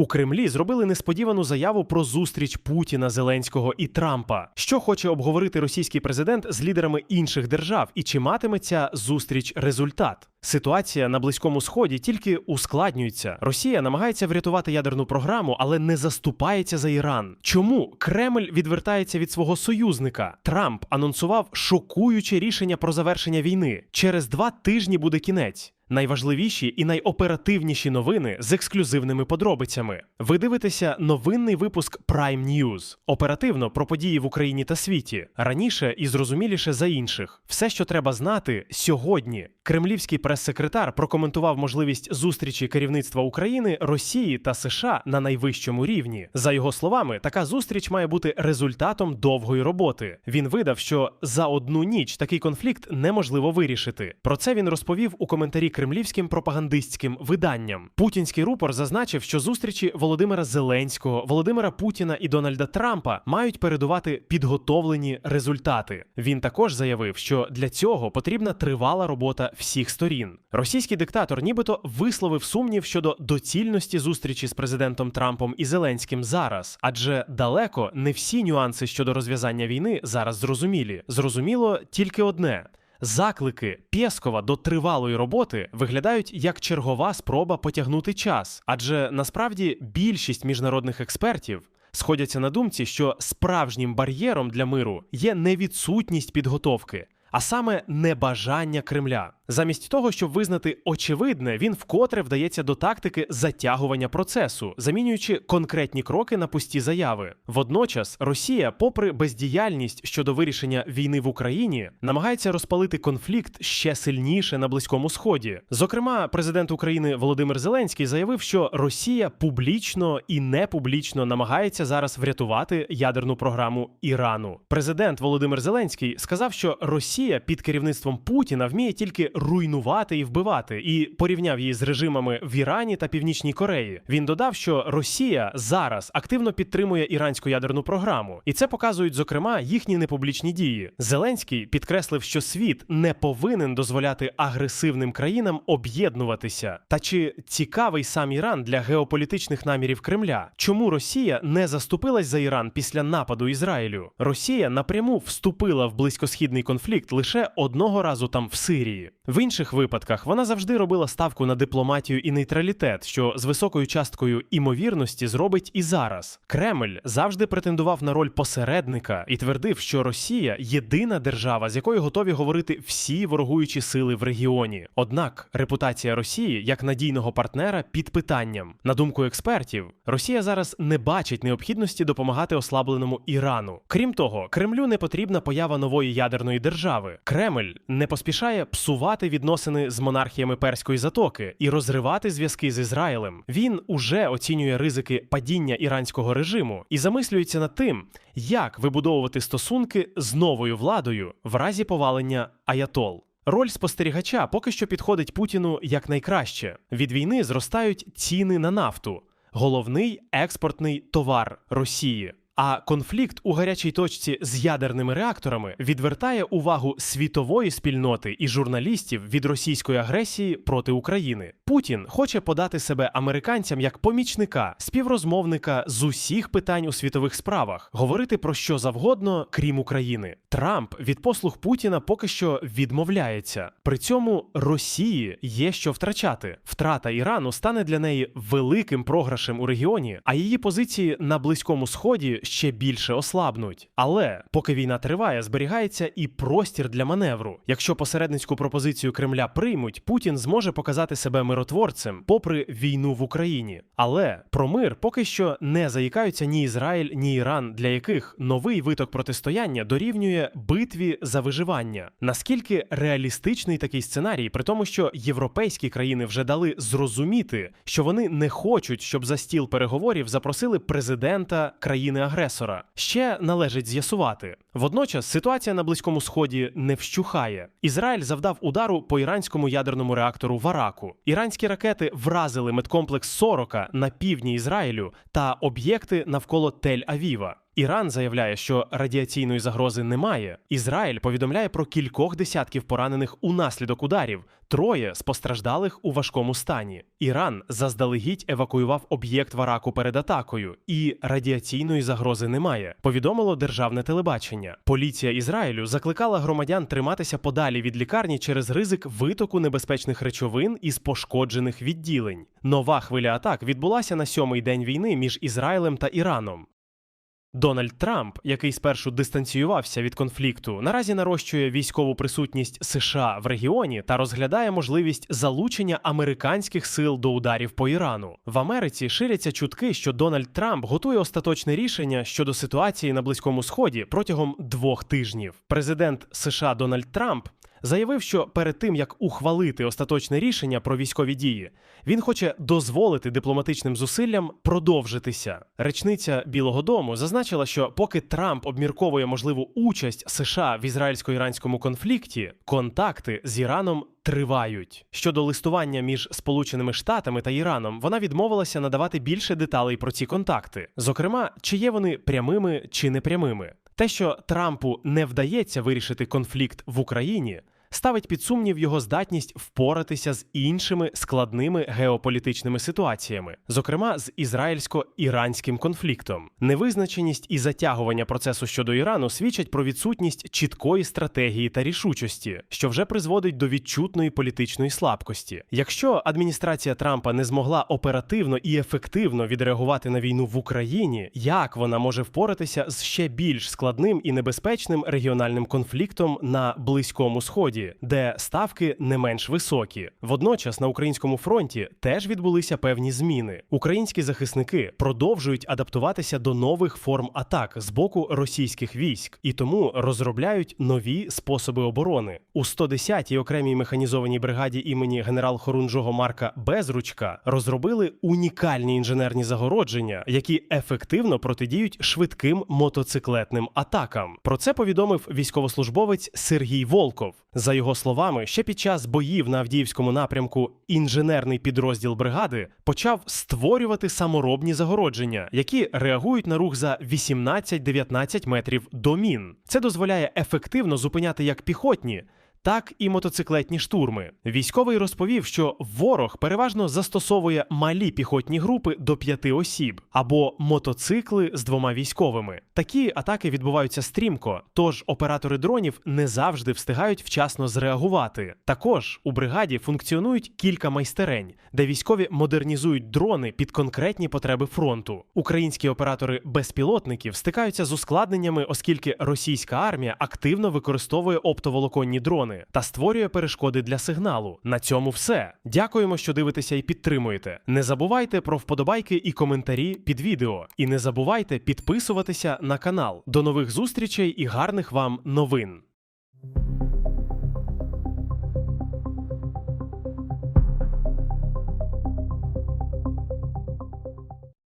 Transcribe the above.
У Кремлі зробили несподівану заяву про зустріч Путіна, Зеленського і Трампа. Що хоче обговорити російський президент з лідерами інших держав, і чи матиме ця зустріч результат? Ситуація на близькому сході тільки ускладнюється. Росія намагається врятувати ядерну програму, але не заступається за Іран. Чому Кремль відвертається від свого союзника? Трамп анонсував шокуюче рішення про завершення війни. Через два тижні буде кінець. Найважливіші і найоперативніші новини з ексклюзивними подробицями. Ви дивитеся новинний випуск Prime News. Оперативно про події в Україні та світі. Раніше і зрозуміліше за інших. Все, що треба знати, сьогодні. Кремлівський прес-секретар прокоментував можливість зустрічі керівництва України, Росії та США на найвищому рівні. За його словами, така зустріч має бути результатом довгої роботи. Він видав, що за одну ніч такий конфлікт неможливо вирішити. Про це він розповів у коментарі кремлівським пропагандистським виданням. Путінський рупор зазначив, що зустрічі Володимира Зеленського, Володимира Путіна і Дональда Трампа мають передувати підготовлені результати. Він також заявив, що для цього потрібна тривала робота всіх сторін. Російський диктатор, нібито висловив сумнів щодо доцільності зустрічі з президентом Трампом і Зеленським зараз, адже далеко не всі нюанси щодо розв'язання війни зараз зрозумілі. Зрозуміло тільки одне. Заклики Пєскова до тривалої роботи виглядають як чергова спроба потягнути час, адже насправді більшість міжнародних експертів сходяться на думці, що справжнім бар'єром для миру є не відсутність підготовки, а саме небажання Кремля. Замість того, щоб визнати очевидне, він вкотре вдається до тактики затягування процесу, замінюючи конкретні кроки на пусті заяви. Водночас Росія, попри бездіяльність щодо вирішення війни в Україні, намагається розпалити конфлікт ще сильніше на близькому сході. Зокрема, президент України Володимир Зеленський заявив, що Росія публічно і непублічно намагається зараз врятувати ядерну програму Ірану. Президент Володимир Зеленський сказав, що Росія під керівництвом Путіна вміє тільки руйнувати і вбивати, і порівняв її з режимами в Ірані та Північній Кореї. Він додав, що Росія зараз активно підтримує іранську ядерну програму, і це показують зокрема їхні непублічні дії. Зеленський підкреслив, що світ не повинен дозволяти агресивним країнам об'єднуватися. Та чи цікавий сам Іран для геополітичних намірів Кремля? Чому Росія не заступилась за Іран після нападу Ізраїлю? Росія напряму вступила в близькосхідний конфлікт лише одного разу там в Сирії. В інших випадках вона завжди робила ставку на дипломатію і нейтралітет, що з високою часткою імовірності зробить і зараз. Кремль завжди претендував на роль посередника і твердив, що Росія єдина держава, з якою готові говорити всі ворогуючі сили в регіоні. Однак репутація Росії як надійного партнера під питанням. На думку експертів, Росія зараз не бачить необхідності допомагати ослабленому Ірану. Крім того, Кремлю не потрібна поява нової ядерної держави. Кремль не поспішає псувати відносини з монархіями перської затоки і розривати зв'язки з Ізраїлем. Він уже оцінює ризики падіння іранського режиму і замислюється над тим, як вибудовувати стосунки з новою владою в разі повалення аятол. Роль спостерігача поки що підходить Путіну якнайкраще. Від війни зростають ціни на нафту, головний експортний товар Росії. А конфлікт у гарячій точці з ядерними реакторами відвертає увагу світової спільноти і журналістів від російської агресії проти України. Путін хоче подати себе американцям як помічника, співрозмовника з усіх питань у світових справах, говорити про що завгодно, крім України. Трамп від послуг Путіна поки що відмовляється. При цьому Росії є що втрачати. Втрата Ірану стане для неї великим програшем у регіоні, а її позиції на близькому сході ще більше ослабнуть. Але поки війна триває, зберігається і простір для маневру. Якщо посередницьку пропозицію Кремля приймуть, Путін зможе показати себе миротворцем, попри війну в Україні. Але про мир поки що не заїкаються ні Ізраїль, ні Іран, для яких новий виток протистояння дорівнює битві за виживання. Наскільки реалістичний такий сценарій, при тому, що європейські країни вже дали зрозуміти, що вони не хочуть, щоб за стіл переговорів запросили президента країни агресора. Ще належить з'ясувати. Водночас ситуація на близькому сході не вщухає. Ізраїль завдав удару по іранському ядерному реактору в Араку. Іранські ракети вразили медкомплекс Сорока на півдні Ізраїлю та об'єкти навколо Тель-Авіва. Іран заявляє, що радіаційної загрози немає. Ізраїль повідомляє про кількох десятків поранених унаслідок ударів, троє з постраждалих у важкому стані. Іран заздалегідь евакуював об'єкт в Араку перед атакою, і радіаційної загрози немає. Повідомило державне телебачення. Поліція Ізраїлю закликала громадян триматися подалі від лікарні через ризик витоку небезпечних речовин із пошкоджених відділень. Нова хвиля атак відбулася на сьомий день війни між Ізраїлем та Іраном. Дональд Трамп, який спершу дистанціювався від конфлікту, наразі нарощує військову присутність США в регіоні та розглядає можливість залучення американських сил до ударів по Ірану. В Америці ширяться чутки, що Дональд Трамп готує остаточне рішення щодо ситуації на Близькому Сході протягом двох тижнів. Президент США Дональд Трамп заявив, що перед тим як ухвалити остаточне рішення про військові дії, він хоче дозволити дипломатичним зусиллям продовжитися. Речниця Білого Дому зазначила, що поки Трамп обмірковує можливу участь США в ізраїльсько-іранському конфлікті, контакти з Іраном. Тривають щодо листування між Сполученими Штатами та Іраном. Вона відмовилася надавати більше деталей про ці контакти, зокрема, чи є вони прямими чи непрямими. Те, що Трампу не вдається вирішити конфлікт в Україні, ставить під сумнів його здатність впоратися з іншими складними геополітичними ситуаціями, зокрема з ізраїльсько-іранським конфліктом. Невизначеність і затягування процесу щодо Ірану свідчать про відсутність чіткої стратегії та рішучості, що вже призводить до відчутної політичної слабкості. Якщо адміністрація Трампа не змогла оперативно і ефективно відреагувати на війну в Україні, як вона може впоратися з ще більш складним і небезпечним регіональним конфліктом на Близькому Сході? Де ставки не менш високі. Водночас на українському фронті теж відбулися певні зміни. Українські захисники продовжують адаптуватися до нових форм атак з боку російських військ і тому розробляють нові способи оборони. У 110-й окремій механізованій бригаді імені генерал-хорунжого Марка Безручка розробили унікальні інженерні загородження, які ефективно протидіють швидким мотоциклетним атакам. Про це повідомив військовослужбовець Сергій Волков. За його словами, ще під час боїв на Авдіївському напрямку інженерний підрозділ бригади почав створювати саморобні загородження, які реагують на рух за 18-19 метрів до мін. Це дозволяє ефективно зупиняти як піхотні. Так і мотоциклетні штурми. Військовий розповів, що ворог переважно застосовує малі піхотні групи до п'яти осіб або мотоцикли з двома військовими. Такі атаки відбуваються стрімко, тож оператори дронів не завжди встигають вчасно зреагувати. Також у бригаді функціонують кілька майстерень, де військові модернізують дрони під конкретні потреби фронту. Українські оператори безпілотників стикаються з ускладненнями, оскільки російська армія активно використовує оптоволоконні дрони та створює перешкоди для сигналу. На цьому все. Дякуємо, що дивитеся і підтримуєте. Не забувайте про вподобайки і коментарі під відео. І не забувайте підписуватися на канал. До нових зустрічей і гарних вам новин.